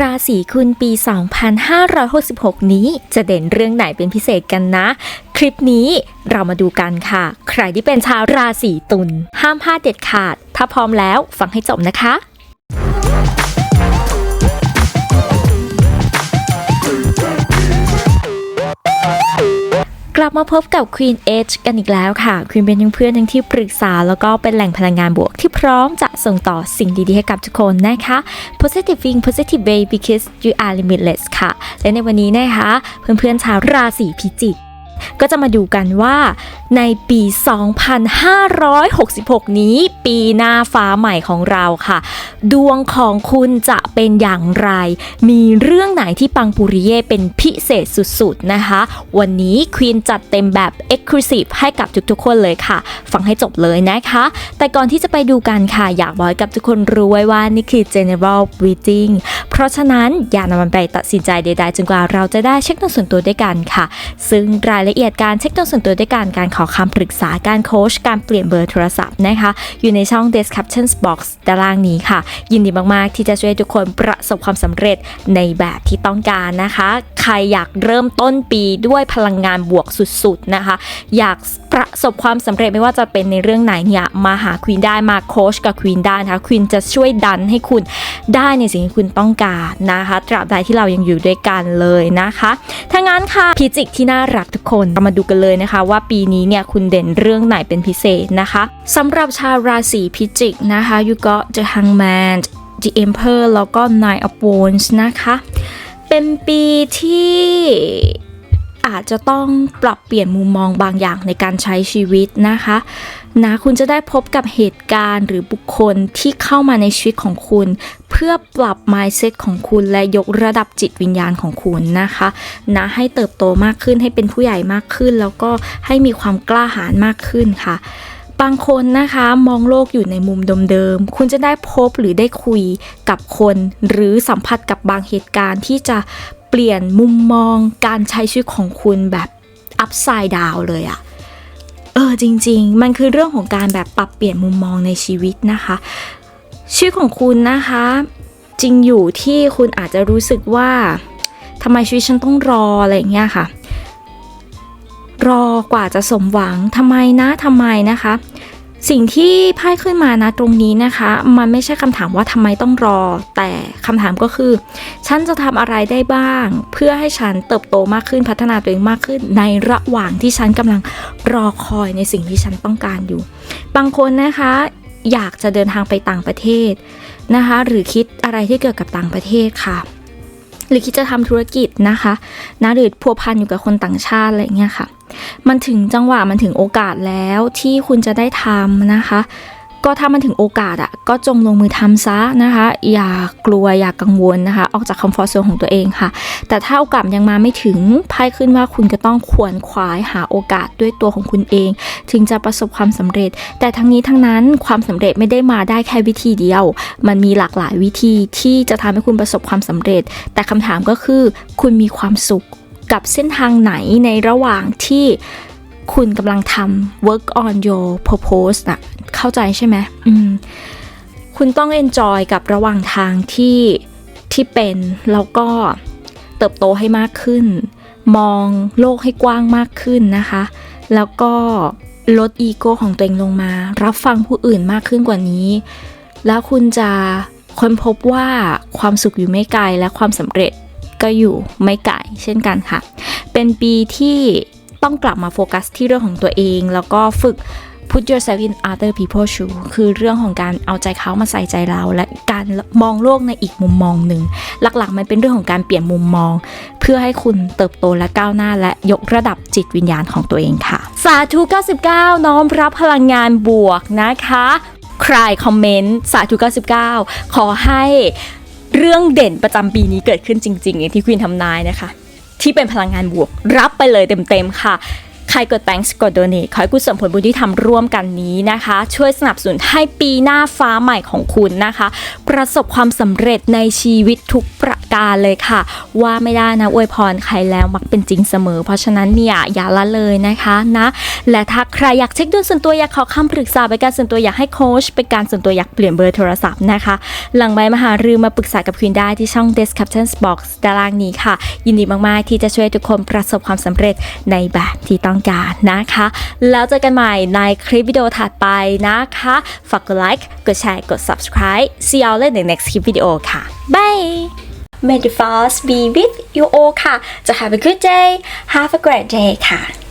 ราศีคุณปี 2566 นี้จะเด่นเรื่องไหนเป็นพิเศษกันนะ คลิปนี้เรามาดูกันค่ะ ใครที่เป็นชาวราศีตุลห้ามพลาดเด็ดขาด ถ้าพร้อมแล้วฟังให้จบนะคะ กลับมาพบกับ Queen Edge กันอีกแล้วค่ะ Queen เป็นทั้งเพื่อนทั้งที่ปรึกษา แล้วก็เป็นแหล่งพลังงานบวกที่พร้อมจะส่งต่อสิ่งดีๆให้กับทุกคนนะคะ Positive Thing Positive Way because you are limitless ค่ะ และในวันนี้นะคะ เพื่อนๆชาวราศีพิจิกก็จะมาดูกันว่า ในปี 2566 นี้ ปีหน้าฟ้าใหม่ของเราค่ะ ดวงของคุณจะเป็นอย่างไร มีเรื่องไหนที่ปังปุริเย่เป็นพิเศษสุดๆนะคะ วันนี้ควีนจัดเต็มแบบ Exclusive ให้กับทุกๆคนเลยค่ะ ฟังให้จบเลยนะคะ แต่ก่อนที่จะไปดูกันค่ะ อยากบอกให้กับทุกคนรู้ไว้ว่านี่คือ General Reading เพราะฉะนั้นอย่านำมันไปตัดสินใจใดๆจนกว่าเราจะได้เช็คดวงส่วนตัวด้วยกันค่ะ ซึ่งรายละเอียดการเช็คดวงส่วนตัวด้วยกันการขอคำปรึกษาการโค้ชการเปลี่ยนเบอร์โทรศัพท์นะคะ อยู่ในช่อง description box ด้านล่างนี้ค่ะ ยินดีมากๆ ที่จะช่วยทุกคนประสบความสำเร็จในแบบที่ต้องการนะคะ ใครอยากเริ่มต้นปีด้วยพลังงานบวกสุดๆนะคะ อยากประสบความสำเร็จไม่ว่าจะเป็นในเรื่องไหนเนี่ยมาหาควีนได้มาโค้ชกับควีนได้นะคะควีนจะช่วยดันให้คุณได้ในสิ่งที่คุณต้องการนะคะตราบใดที่เรายังอยู่ด้วยกันเลยนะคะถ้างั้นค่ะพิจิกที่น่ารักทุกคนเรามาดูกันเลยนะคะ ว่าปีนี้เนี่ยคุณเด่นเรื่องไหนเป็นพิเศษนะคะสำหรับชาวราศีพิจิกนะคะ you got the hangman the emperor แล้วก็ nine of wands นะคะ เป็นปีที่ อาจจะต้องปรับเปลี่ยนมุมมองบางอย่างในการใช้ชีวิตนะคะนะคุณจะได้พบกับเหตุการณ์หรือบุคคลที่เข้ามาในชีวิตของคุณ เพื่อปรับ mindset ของคุณและยกระดับจิตวิญญาณของคุณนะคะนะให้เติบโตมากขึ้นให้เป็นผู้ใหญ่มากขึ้น แล้วก็ให้มีความกล้าหาญมากขึ้นค่ะบางคนนะคะมองโลกอยู่ในมุมเดิมๆ คุณจะได้พบหรือได้คุยกับคน หรือสัมผัสกับบางเหตุการณ์ที่จะ ปลี่ยนมุมมองการใช้ชีวิตของคุณแบบอัพไซด์ดาวเลยอะเออจริง ๆ มันคือเรื่องของการแบบปรับเปลี่ยนมุมมองในชีวิตนะคะ ชีวิตของคุณนะคะ จริงอยู่ที่คุณอาจจะรู้สึกว่าทำไมชีวิตฉันต้องรออะไรอย่างเงี้ยค่ะ รอกว่าจะสมหวังทำไมนะทำไมนะคะ สิ่งที่พ่ายขึ้นมานะตรงนี้นะคะ มันไม่ใช่คำถามว่าทำไมต้องรอ แต่คำถามก็คือ ฉันจะทำอะไรได้บ้าง เพื่อให้ฉันเติบโตมากขึ้นพัฒนาตัวเองมากขึ้น ในระหว่างที่ฉันกำลังรอคอยในสิ่งที่ฉันต้องการอยู่ บางคนนะคะอยากจะเดินทางไปต่างประเทศนะคะ หรือคิดอะไรที่เกี่ยวกับต่างประเทศค่ะ หรือคิดจะทำธุรกิจนะคะนะหรือพัวพันอยู่กับคนต่างชาติอะไรอย่างเงี้ยค่ะ มันถึงจังหวะมันถึงโอกาสแล้วที่คุณจะได้ทำนะคะ ก็ถ้ามันถึงโอกาสอะก็จงลงมือทำซะนะคะ อย่ากลัวอย่ากกังวลนะคะ ออกจากคอมฟอร์ทโซนของตัวเองค่ะ แต่ถ้าโอกาสยังมาไม่ถึงไพ่ขึ้นว่าคุณก็ต้องขวนขวายหาโอกาสด้วยตัวของคุณเอง ถึงจะประสบความสำเร็จ แต่ทั้งนี้ทั้งนั้นความสำเร็จไม่ได้มาได้แค่วิธีเดียว มันมีหลากหลายวิธีที่จะทำให้คุณประสบความสำเร็จ แต่คำถามก็คือคุณมีความสุขกับเส้นทางไหนในระหว่างที่ คุณกำลังทำ work on your purpose นะเข้าใจใช่ไหมอืมคุณต้อง enjoy กับระหว่างทางที่ที่เป็น แล้วก็เติบโตให้มากขึ้น มองโลกให้กว้างมากขึ้นนะคะ แล้วก็ลดอีโก้ของตัวเองลงมา รับฟังผู้อื่นมากขึ้นกว่านี้ แล้วคุณจะค้นพบว่าความสุขอยู่ไม่ไกลและความสำเร็จก็อยู่ไม่ไกลเช่นกันค่ะ เป็นปีที่ ต้องกลับมาโฟกัสที่เรื่องของตัวเอง แล้วก็ฝึก put yourself in other people's shoe คือเรื่องของการเอาใจเขามาใส่ใจเรา และการมองโลกในอีกมุมมองหนึ่ง หลักๆ มันเป็นเรื่องของการเปลี่ยนมุมมอง เพื่อให้คุณเติบโตและก้าวหน้า และยกระดับจิตวิญญาณของตัวเองค่ะ สาธุ 99 น้อมรับพลังงานบวกนะคะใครคอมเมนต์สาธุ99 ขอให้เรื่องเด่นประจำปีนี้เกิดขึ้นจริงๆอย่างที่ควีนทำนายนะคะ ที่เป็นพลังงานบวก รับไปเลยเต็มๆค่ะ รกด thanks กด donate ขอให้กุศลผลบุญที่ทำร่วมกันนี้นะคะ ช่วยสนับสนุนให้ปีหน้าฟ้าใหม่ของคุณนะคะ ประสบความสำเร็จในชีวิตทุกประการเลยค่ะ ว่าไม่ได้นะอวยพรใครแล้วมักเป็นจริงเสมอ เพราะฉะนั้นเนี่ยอย่าละเลยนะคะนะและถ้าใครอยากเช็คดวงส่วนตัวอยากขอคำปรึกษาเป็นการส่วนตัวอยากให้โค้ชเป็นการส่วนตัวอยากเปลี่ยนเบอร์โทรศัพท์นะคะ หลังไม้มหารือมาปรึกษากับควีนได้ที่ช่อง Description Box ด้านล่างนี้ค่ะ ยินดีมากๆที่จะช่วยทุกคนประสบความสำเร็จในแบบที่ต้องการนะคะ แล้วเจอกันใหม่ในคลิปวิดีโอถัดไปนะคะ ฝากกดไลค์ กดแชร์ กด subscribe see you all in the next คลิปวิดีโอค่ะ bye May the force be with you all ค่ะ จะ have a good day have a great day ค่ะ